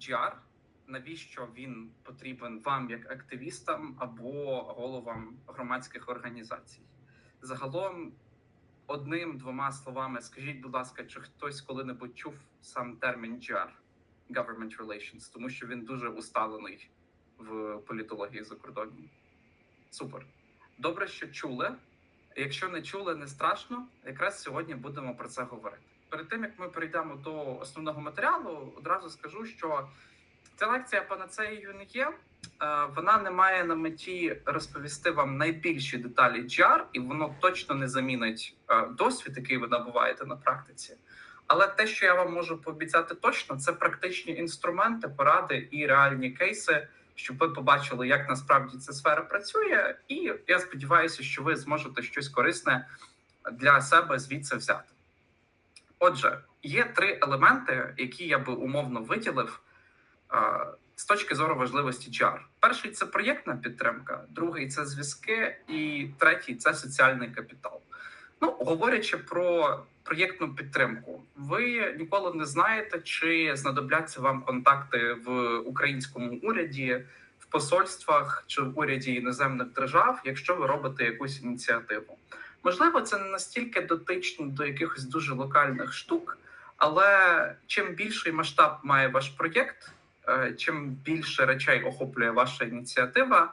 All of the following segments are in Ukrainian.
GR, навіщо він потрібен вам як активістам або головам громадських організацій? Загалом, одним-двома словами, скажіть, будь ласка, чи хтось коли-небудь чув сам термін GR – Government Relations, тому що він дуже усталений в політології закордонній. Супер. Добре, що чули. Якщо не чули, не страшно. Якраз сьогодні будемо про це говорити. Перед тим як ми перейдемо до основного матеріалу, одразу скажу, що ця лекція панацеєю не є. Е, Вона не має на меті розповісти вам найбільші деталі GR, і воно точно не замінить е, досвід, який ви набуваєте на практиці. Але те, що я вам можу пообіцяти точно, це практичні інструменти, поради і реальні кейси, щоб ви побачили, як насправді ця сфера працює. І я сподіваюся, що ви зможете щось корисне для себе звідси взяти. Отже, є три елементи, які я би умовно виділив з точки зору важливості GR. Перший це проєктна підтримка, другий це зв'язки, і третій це соціальний капітал. Ну, говорячи про проєктну підтримку, ви ніколи не знаєте, чи знадобляться вам контакти в українському уряді, в посольствах чи в уряді іноземних держав, якщо ви робите якусь ініціативу. Можливо, це не настільки дотично до якихось дуже локальних штук, але чим більший масштаб має ваш проєкт, е, чим більше речей охоплює ваша ініціатива,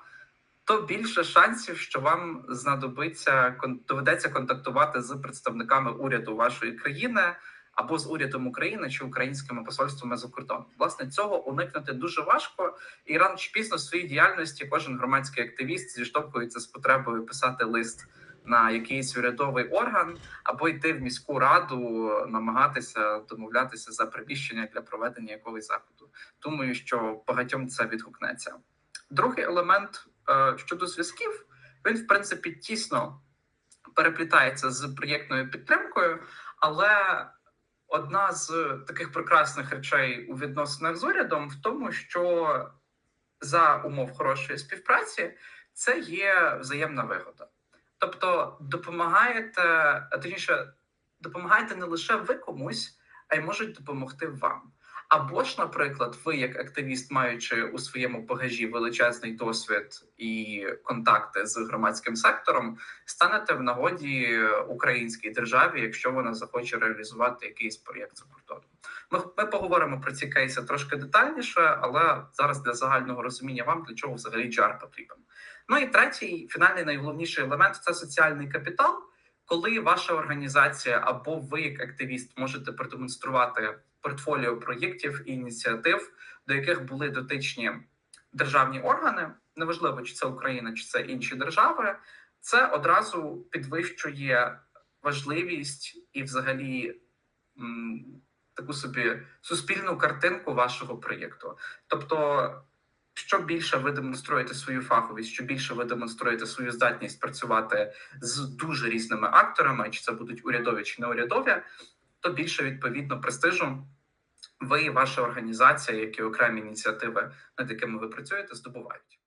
то більше шансів, що вам знадобиться доведеться контактувати з представниками уряду вашої країни або з урядом України чи українськими посольствами за кордоном. Власне, цього уникнути дуже важко, і рано чи пізно в своїй діяльності кожен громадський активіст зіштовхується з потребою писати лист на якийсь урядовий орган або йти в міську раду, намагатися домовлятися за приміщення для проведення якогось заходу. Думаю, що багатьом це відгукнеться. Другий елемент щодо зв'язків, він в принципі тісно переплітається з проєктною підтримкою, але одна з таких прекрасних речей у відносинах з урядом в тому, що за умов хорошої співпраці це є взаємна вигода. Тобто допомагаєте, точніше, допомагаєте не лише ви комусь, а й можуть допомогти вам. Або ж, наприклад, ви, як активіст, маючи у своєму багажі величезний досвід і контакти з громадським сектором, станете в нагоді українській державі, якщо вона захоче реалізувати якийсь проєкт за кордоном. Ми, ми поговоримо про ці кейси трошки детальніше, але зараз для загального розуміння вам для чого взагалі джар потрібен. Ну і третій, фінальний найголовніший елемент це соціальний капітал. Коли ваша організація або ви, як активіст, можете продемонструвати портфоліо проєктів і ініціатив, до яких були дотичні державні органи, неважливо, чи це Україна, чи це інші держави, це одразу підвищує важливість і, взагалі, таку собі суспільну картинку вашого проєкту. Тобто, що більше ви демонструєте свою фаховість, що більше ви демонструєте свою здатність працювати з дуже різними акторами, чи це будуть урядові чи не урядові, то більше відповідно престижу ви і ваша організація, як і окремі ініціативи, над якими ви працюєте, здобувають.